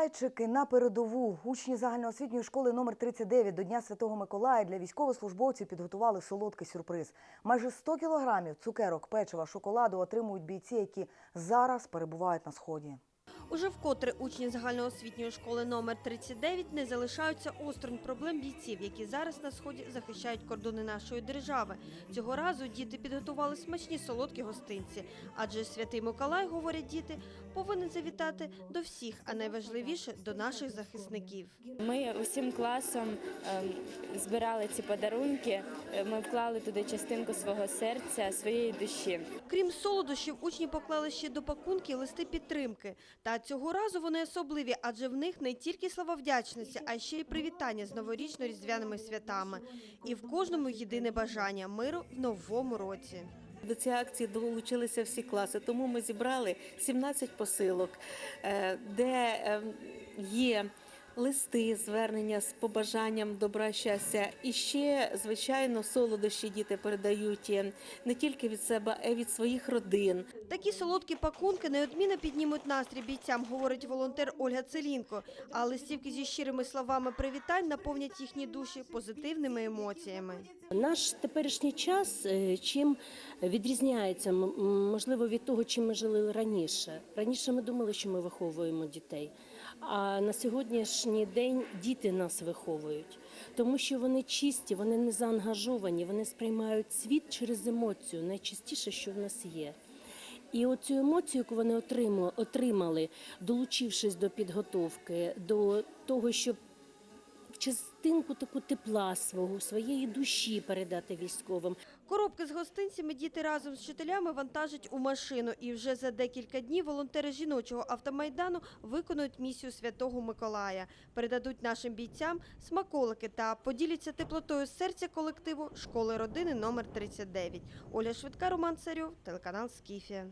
Миколайчики на передову. Учні загальноосвітньої школи номер 39 до Дня Святого Миколая для військовослужбовців підготували солодкий сюрприз. Майже 100 кілограмів цукерок, печива, шоколаду отримують бійці, які зараз перебувають на сході. Уже вкотре учні загальноосвітньої школи номер 39 не залишаються осторонь проблем бійців, які зараз на сході захищають кордони нашої держави. Цього разу діти підготували смачні солодкі гостинці, адже святий Миколай, говорять діти, повинен завітати до всіх, а найважливіше до наших захисників. Ми усім класом ем, збирали ці подарунки. Е, Ми вклали туди частинку свого серця, своєї душі. Крім солодощів, учні поклали ще до пакунки листи підтримки. Та цього разу вони особливі, адже в них не тільки слова вдячності, а ще й привітання з новорічно-різдвяними святами. І в кожному єдине бажання миру в новому році. До цієї акції долучилися всі класи, тому ми зібрали 17 посилок, е, де е, є листи, звернення з побажанням добра, щастя. І ще, звичайно, солодощі діти передають е, не тільки від себе, а й від своїх родин. Такі солодкі пакунки неодмінно піднімуть настрій бійцям, говорить волонтер Ольга Целінко. А листівки зі щирими словами привітань наповнять їхні душі позитивними емоціями. Наш теперішній час е, чим відрізняється, можливо, від того, чим ми жили раніше. Раніше ми думали, що ми виховуємо дітей. А на сьогоднішній день діти нас виховують, тому що вони чисті, вони не заангажовані, вони сприймають світ через емоцію, найчастіше, що в нас є. І оцю емоцію, яку вони отримали, долучившись до підготовки, до того, щоб частинку таку тепла свого, своєї душі передати військовим. Коробки з гостинцями діти разом з вчителями вантажать у машину. І вже за декілька днів волонтери жіночого автомайдану виконують місію Святого Миколая. Передадуть нашим бійцям смаколики та поділяться теплотою серця колективу школи родини номер 39. Оля Швидка, Роман Царьов, телеканал Скіфія.